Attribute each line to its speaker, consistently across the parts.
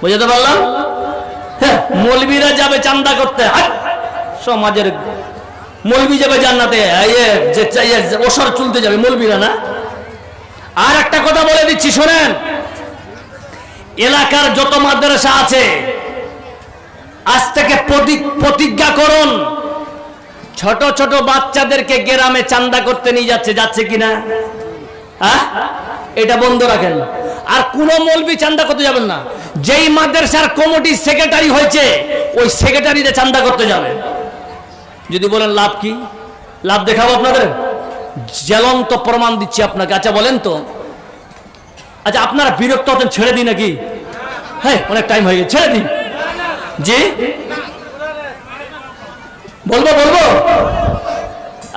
Speaker 1: বুঝতে পারলাম? হ্যাঁ মৌলবীরা যাবে চান্দা করতে! সমাজের মৌলবি যাবে জান্নাতে। ওসর চুলতে যাবে মৌলবীরা, না? আর একটা কথা বলে দিচ্ছি, শোনেন। এলাকার যত মাদ্রাসা আছে, আজ থেকে প্রতি- প্রতিজ্ঞা করুন, ছোট ছোট বাচ্চাদেরকে গ্রামে চান্দা করতে নিয়ে যাচ্ছে যাচ্ছে কিনা? হ্যাঁ এটা বন্ধ রাখেন। আর কোন মৌলবি চান্দা করতে যাবেন না। যেই মাদ্রাসার কমিটির সেক্রেটারি হয়েছে, ওই সেক্রেটারিতে চান্দা করতে যাবে। যদি বলেন লাভ কি? লাভ দেখাবো আপনাদের? জ্বলন্ত প্রমাণ দিচ্ছি আপনাকে। আচ্ছা বলেন তো। আচ্ছা আপনারা বিরক্ত হতেন ছেড়ে দিই নাকি? হ্যাঁ অনেক টাইম হয়ে গেছে, ছেড়ে দিন জি? বলব বলব?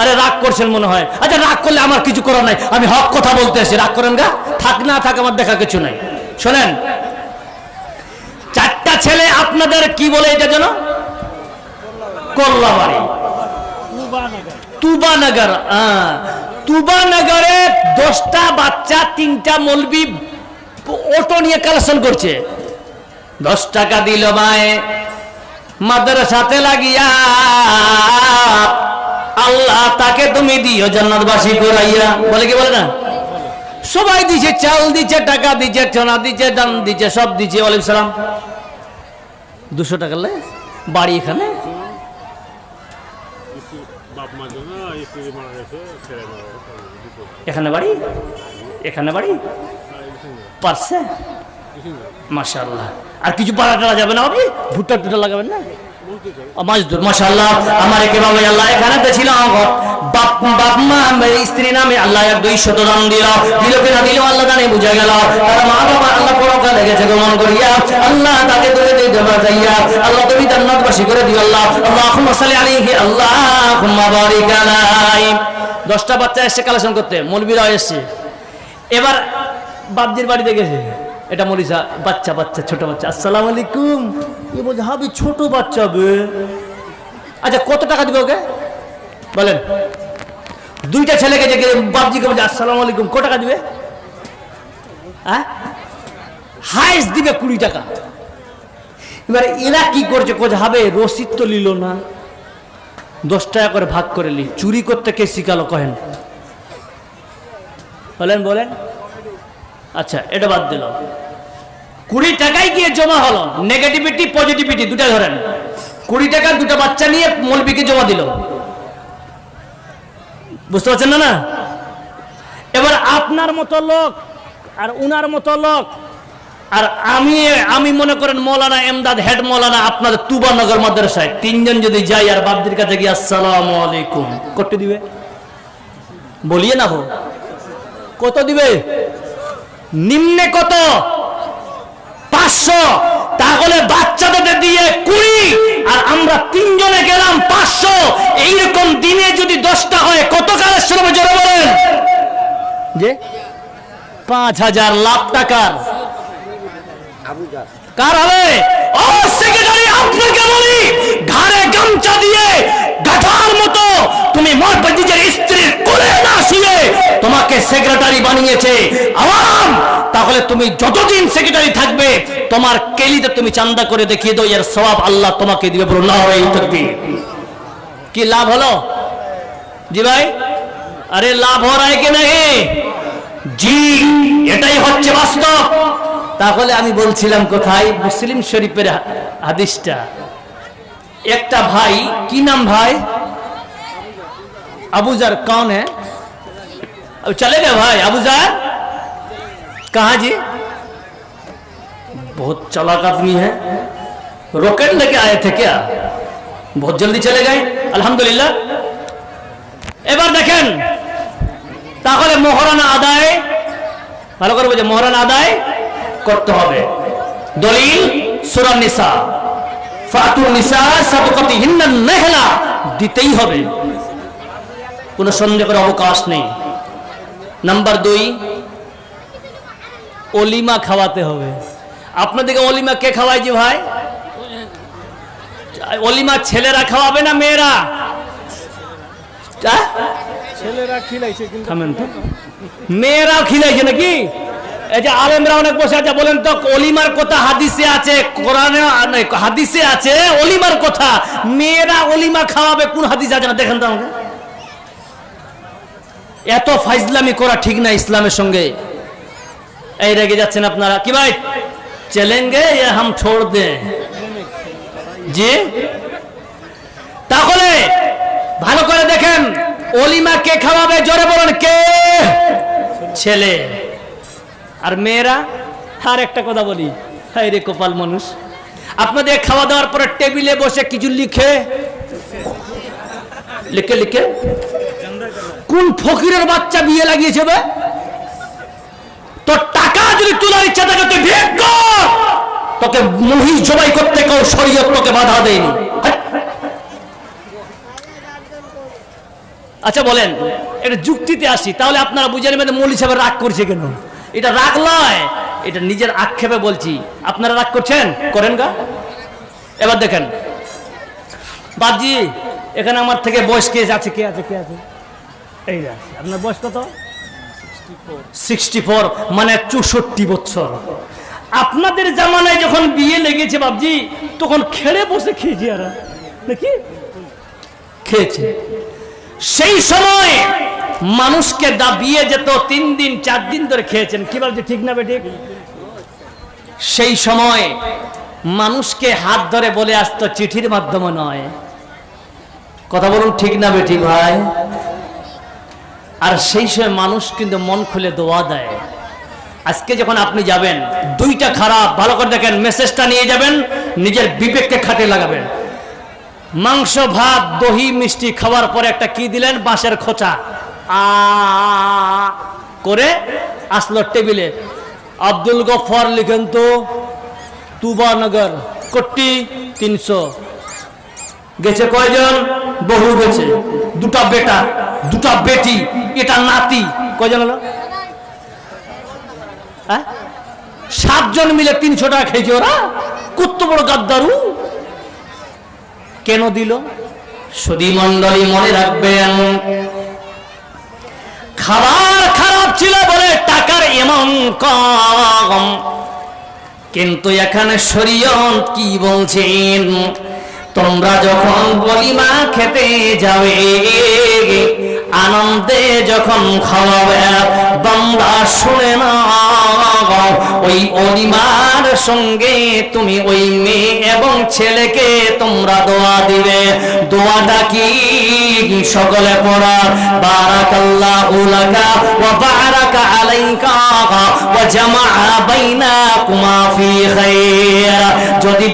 Speaker 1: আরে রাগ করছেন মনে হয়। আচ্ছা রাগ করলে আমার কিছু করার নাই। আমি হক কথা বলতে আসি রাগ করেন গা। থাক না থাক আমার দেখা কিছু নাই। শোনেন, চারটা ছেলে আপনাদের কি বলে এটা যেন? কল্লাবাড়ি। তুবানগর হ্যাঁ। তুবানগরে দশটা বাচ্চা, তিনটা মলবি, অটো নিয়ে কালেকশন করছে। দশ টাকা দিল মায়ে, মাদ্রাসাতে লাগিয়া, আল্লাহ তাকে তুমি দিও জান্নাতবাসী করাইয়া। বলে কি বলে না? সবাই দিছে চাল, দিছে টাকা, দিছে সোনা দিছে দান দিছে সব দিছে, ওয়ালাইকুম সালাম। দুশো টাকা বাড়ি এখানে? এখানে বাড়ি? এখানে বাড়ি? পারছে? মাশাআল্লাহ। আর কিছু পাড়া টাড়া যাবে না আপনি ভুট্টা টুটা লাগাবেন না? আল্লাহ দশটা বাচ্চা এসে কালেকশন করতে মৌলবীরা এসছে। এবার বাপজির বাড়িতে গেছে। এটা মরিসা বাচ্চা বাচ্চা, ছোট বাচ্চা। আসসালাম আলাইকুম। এ বলছে, হাবি, ছোট বাচ্চা বে। আচ্ছা কত টাকা দিবে ওকে? বলেন। দুইটা ছেলেকে যে বাপজিকে বলছে, আসসালামু আলাইকুম, কত টাকা দিবে? হ্যাঁ হাইস দিবে কুড়ি টাকা। এবার এরা কি করছে কোচ হবে, রসিদ তো নিল না। দশ টাকা করে ভাগ করে নি চুরি করতে কে শিখালো কহেন? বলেন বলেন। আচ্ছা এটা বাদ দিল কুড়ি টাকায় গিয়ে জমা হলো। নেগেটিভিটি পজিটিভিটি দুটা ধরেন। কুড়ি টাকা দুটো বাচ্চা নিয়ে মৌলবিকে জমা দিল। বুঝতে পারছেন না না? এবার আপনার মতো লোক আর উনার মতো লোক, আর আমি আমি মনে করেন মৌলানা এমদাদ, হেড মৌলানা আপনাদের তুবানগর মাদ্রাসায়। তিনজন যদি যাই আর বাপদের কাছে গিয়ে আসসালামু আলাইকুম। করতে দিবে? বলিয়ে না হো কত দিবে? নিম্নে কত? তাহলে বাচ্চাদের দিয়ে কুড়ি আর আমরা তিনজনে গেলাম পাঁচশো। এইরকম দিনে যদি দশটা হয় কত কালের শ্রমে জোরে বলেন? যে? পাঁচ হাজার লাখ টাকার। কার হবে? সেক্রেটারি, আপনাকে বলি, ঘাড়ে গামছা দিয়ে গাধার মতো তুমি মরপতিজের স্ত্রীর কোলে না শুয়ে তোমাকে সেক্রেটারি বানিয়েছে। আওয়াম! তাহলে তুমি যতদিন সেক্রেটারি থাকবে, তোমার কেলিতে তুমি চান্দা করে দেখিয়ে দাও, এর সবাব আল্লাহ তোমাকে দিবে কি লাভ হলো? জি ভাই? আরে লাভ হওয়ার কি না জি, এটাই হচ্ছে বাস্তব। তাহলে আমি বলছিলাম কোথায়? মুসলিম শরীফের হাদিসটা। একটা ভাই, কি নাম ভাই? আবুজার কন হ্যাঁ? চলে গে ভাই আবুজার कहा जी बहुत चालाक आदमी है रॉकेट लेके आए थे क्या बहुत जल्दी चले गए अल्हम्दुलिल्लाह এবার দেখেন তাহলে মোহরানা আদায় ভালো করে বলছে মোহরানা আদায় করতে হবে দলিল সুরান নিসা ফাতুর নিসা সাদকাতি হিন্নান নেহলা দিতেই হবে কোনো সন্দেহের অবকাশ নেই নাম্বার দুই অলিমা খাওয়াতে হবে। আপনাদেরকে অলিমা কে খাওয়ায় যে ভাই? অলিমা ছেলেরা খাওয়াবে না মেয়েরা?
Speaker 2: ছেলেরা খিলাইছে
Speaker 1: তো। মেয়েরাও খিলাইছে নাকি? এই যে আলেমরা অনেক বসে আছে বলেন তো অলিমার কথা হাদিসে আছে কোরআনে হাদিসে আছে অলিমার কথা। মেয়েরা অলিমা খাওয়াবে কোন হাদিস আছে না? দেখেন তো আমাকে। এত ফাইজলামি করা ঠিক না ইসলামের সঙ্গে। এই রেগে যাচ্ছেন আপনারা। কি ভাই? চলেঙ্গে হাম ছোড় দে। জি? তাহলে ভালো করে দেখেন, অলিমা কে খাওয়াবে? জোরে বলেন, কে? ছেলে। আর মেয়েরা? আর একটা কথা বলি। হাই রে কপাল মানুষ। আপনাদের খাওয়া দাওয়ার পরে টেবিলে বসে কিছু লিখে? লিখে লিখে? কোন ফকিরের বাচ্চা বিয়ে লাগিয়েছে তোর যদি তোলার ইচ্ছা থাকে, তুই বিয়ে কর। তোকে মহিষ জবাই করতে কেউ শরীয়ত তোকে বাধা দেয়নি। আচ্ছা বলেন, এটা যুক্তিতে আসি, তাহলে আপনারা বুঝে নেবেন মৌলী সাহেব রাগ করছে কেন? এটা রাগ নয়, এটা নিজের আক্ষেপে বলছি। আপনারা রাগ করছেন? করেন গা। এবার দেখেন বাবজি এখানে আমার থেকে বয়স কে আছে কে আছে কে আছে? এই আপনার বয়স কত? সিক্সটি ফোর মানে চৌষট্টি বছর। আপনাদের জামানায় যখন বিয়ে লেগেছে বাবজি তখন খেড়ে বসে খেয়েছি আর নাকি? খেয়েছে। সেই সময় মানুষকে দাবিয়ে যেত, তিন দিন, চার দিন ধরে খেয়েছেন। কি বলছে, ঠিক না বেঠিক? সেই সময় মানুষকে হাত ধরে বলে আসতো, চিঠির মাধ্যমে নয়। কথা বলুন, ঠিক না বেঠিক ভাই? আর সেই সময় মানুষ কিন্তু মন খুলে দোয়া দেয়। আজকে যখন আপনি যাবেন, দুইটা খারাপ, ভালো করে দেখেন, মেসেজটা নিয়ে যাবেন, নিজের বিবেককে খাটে লাগাবেন। মাংস, ভাত, দহি, মিষ্টি খাওয়ার পরে একটা কি দিলেন? বাঁশের খোঁচা। আ, করে আসলো টেবিলে। আব্দুল গফর লিখেন তো তুবানগর কোটি তিনশো। গেছে কয়জন? বহু গেছে। দুটা বেটা, দুটা বেটি। এটা নাতি। কয়জন হলো? হ্যাঁ? সাতজন মিলে তিনশো টাকা খেয়েছে ওরা। কত বড় গাদ্দারু। কেন দিল? সুদী মন্ডলী মনে রাখবেন, খাবার খারাপ ছিল বলে টাকার এমন কম। কিন্তু এখানে শরীয়ত কি বলছেন? তোমরা যখন বলিমা খেতে যাবে আনন্দে যখন খাওয়াবে, বান্দা শুনে না ওই অলিমার সঙ্গে তুমি ওই মেয়ে এবং ছেলেকে তোমরা দোয়া দিবে। দোয়াটা কি? সকলে পড়া, বারাকাল্লাহু লাকা ওয়া বারাকা আলাইকা ওয়া জামা বাইনাকুমা ফি খাইর। যদি